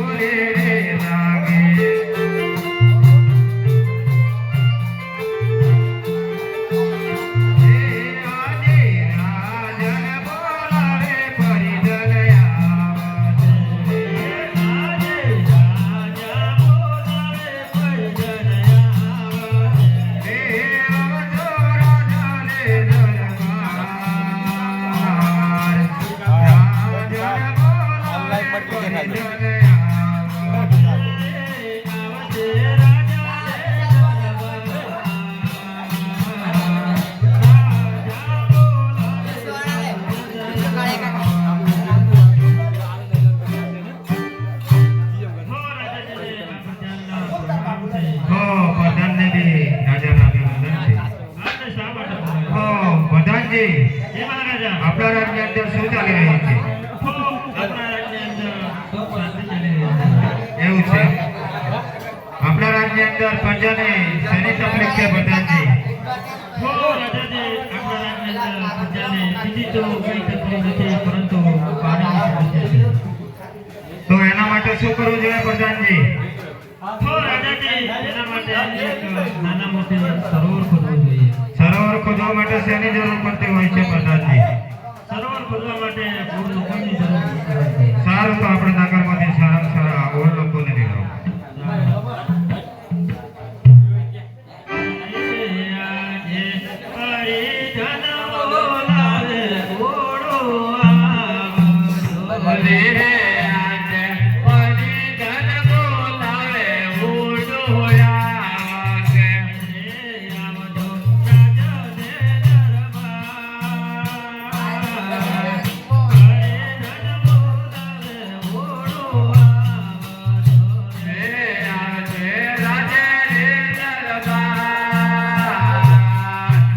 mulher. તો એના માટે શું કરવું જોઈએ પ્રધાનજી નાના મોટી માટે શેની જરૂર પડતી હોય છે પ્રધાનજી સરોવર